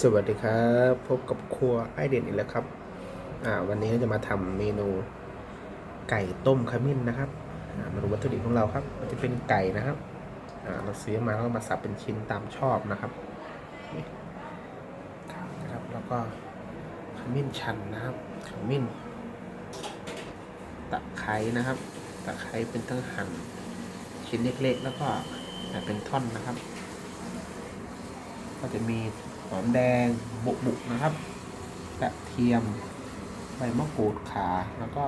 สวัสดีครับ พบกับครัวไอเด่นอีกแล้วครับ อ่า วันนี้จะมาทำเมนูไก่ต้มขมิ้นนะครับมาดูวัตถุดิบของเราครับ มันจะเป็นไก่นะครับ อ่า เราซื้อมาแล้วมาสับเป็นชิ้นตามชอบนะครับนี่ครับนะครับ แล้วก็ขมิ้นชันนะครับ ขมิ้น ตะไคร้นะครับ ตะไคร้เป็นทั้งหั่นชิ้นเล็กๆ แล้วก็เป็นท่อนนะครับ ก็จะมี หอมแดงบุบุนะครับกระเทียมใบมะกรูดขาแล้วก็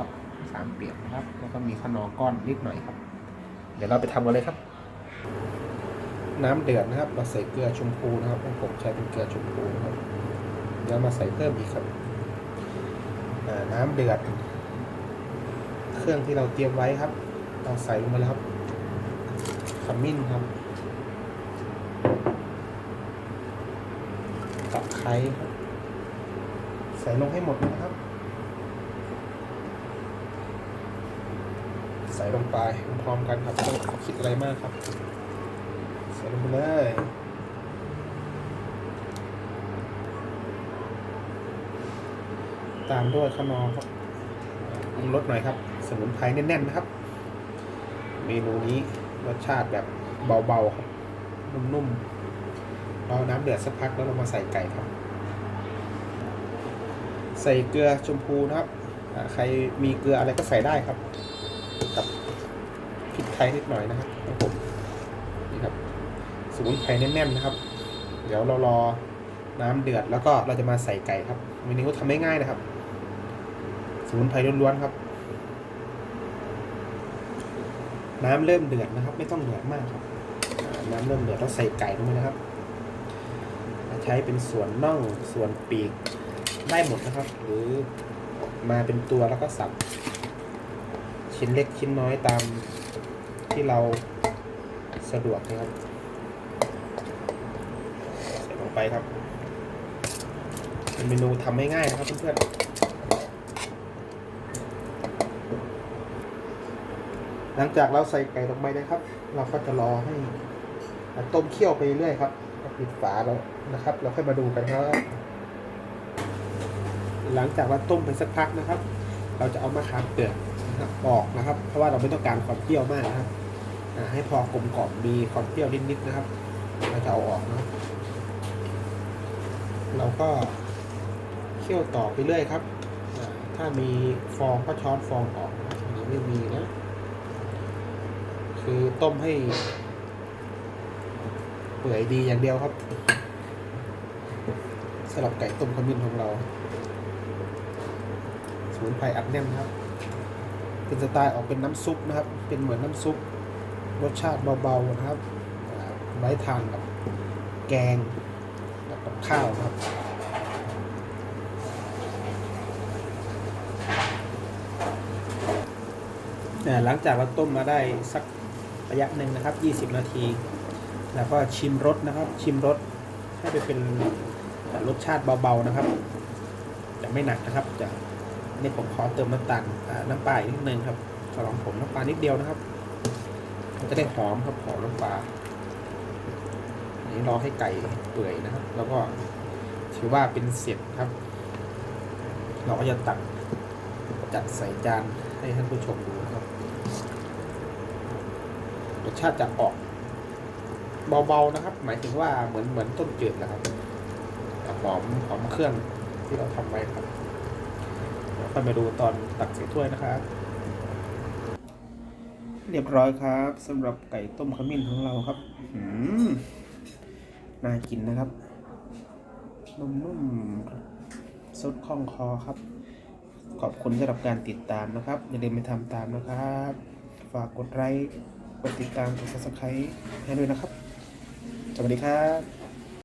สามเปียกนะครับ แล้วก็มีขนอก้อนนิดหน่อยครับ เดี๋ยวเราไปทำกันเลยครับ น้ำเดือดนะครับ เราใส่เกลือชมพูนะครับผมใช้เป็นเกลือชมพูนะครับเดี๋ยวมาใส่เพิ่มอีกครับน้ำเดือด เครื่องที่เราเตรียมไว้ครับ เราใส่ลงไปแล้วครับขมิ้นครับ ตะไคร้ครับ ใส่ลงให้หมดนะครับ ใส่ลงไปพร้อมๆกันครับไม่ต้องคิดอะไรมากครับ ใส่ลงไปเลยตามด้วยขนอครับปรุงรสหน่อยครับ สมุนไพรแน่นๆนะครับ เมนูนี้รสชาติแบบเบาๆครับ นุ่มๆ รอน้ำเดือดสักพักแล้วเรามาใส่ไก่ครับ ใส่เกลือชมพูนะครับ ใครมีเกลืออะไรก็ใส่ได้ครับ กับพริกไทยนิดหน่อยนะครับครับผมนี่ครับสมุนไพรแน่นๆนะครับ เดี๋ยวเรารอน้ำเดือดแล้วก็เราจะมาใส่ไก่ครับเมนูทำได้ง่ายนะครับ สมุนไพรล้วนๆครับ น้ำเริ่มเดือดนะครับ ไม่ต้องเดือดมากครับ น้ำเริ่มเดือดเราใส่ไก่ลงไปนะครับ ใช้เป็นส่วนน่องส่วนปีกได้หมดนะครับ หรือมาเป็นตัวแล้วก็สับ ชิ้นเล็กชิ้นน้อยตามที่เราสะดวกนะครับ ใส่ลงไปครับ เป็นเมนูทำง่ายๆนะครับเพื่อนๆหลังจากเราใส่ไก่ลงไปนะครับ เราก็จะรอให้ต้มเคี่ยวไปเรื่อยครับ ปิดฝาแล้วนะครับ เราค่อยมาดูกันครับหลังจากเราต้มไปสักพักนะครับ เราจะเอามะขามเปลือกนะครับออกนะครับ เพราะว่าเราไม่ต้องการความเปรี้ยวมากนะครับอ่าให้พอกลมกล่อมมีความเปรี้ยวนิดๆนะครับ เราจะเอาออกนะครับเราก็เคี่ยวต่อไปเรื่อยครับอ่าถ้ามีฟองก็ช้อนฟองออกนะครับอันนี้ไม่มีนะ คือต้มให้ เปื่อยดีอย่างเดียวครับสำหรับไก่ต้มขมิ้นของเราสมุนไพรอัดแน่นครับ เป็นสไตล์ออกเป็นน้ำซุปนะครับ เป็นเหมือนน้ำซุป รสชาติเบาๆนะครับไว้ทานกับแกงกับข้าวครับหลังจากเราต้มมาได้สักระยะหนึ่งนะครับ 20 นาที แล้วก็ชิมรสนะครับ ชิมรสให้ไปเป็นรสชาติเบาๆนะครับ จะไม่หนักนะครับ จะนี่ผมขอเติมน้ำตาลน้ำปลาอีกนิดนึงครับสำหรับผมน้ำปลานิดเดียวนะครับ มันจะได้หอมครับหอมน้ำปลาอันนี้รอให้ไก่เปื่อยนะครับ แล้วก็ถือว่าเป็นเสร็จครับ เราก็จะตักจัดใส่จานให้ท่านผู้ชมดูนะครับรสชาติจะออก เบาๆนะครับ หมายถึงว่าเหมือนเหมือนต้มจืดนะครับหอมหอมเครื่องที่เราทำไว้ครับค่อยมาดูตอนตักใส่ถ้วยนะครับ เรียบร้อยครับสำหรับไก่ต้มขมิ้นของเราครับอืมน่ากินนะครับนุ่มๆสดคล่องคอครับ ขอบคุณสำหรับการติดตามนะครับ อย่าลืมไปทำตามนะครับ ฝากกดไลค์กดติดตามกด subscribe ให้ด้วยนะครับ สวัสดีครับ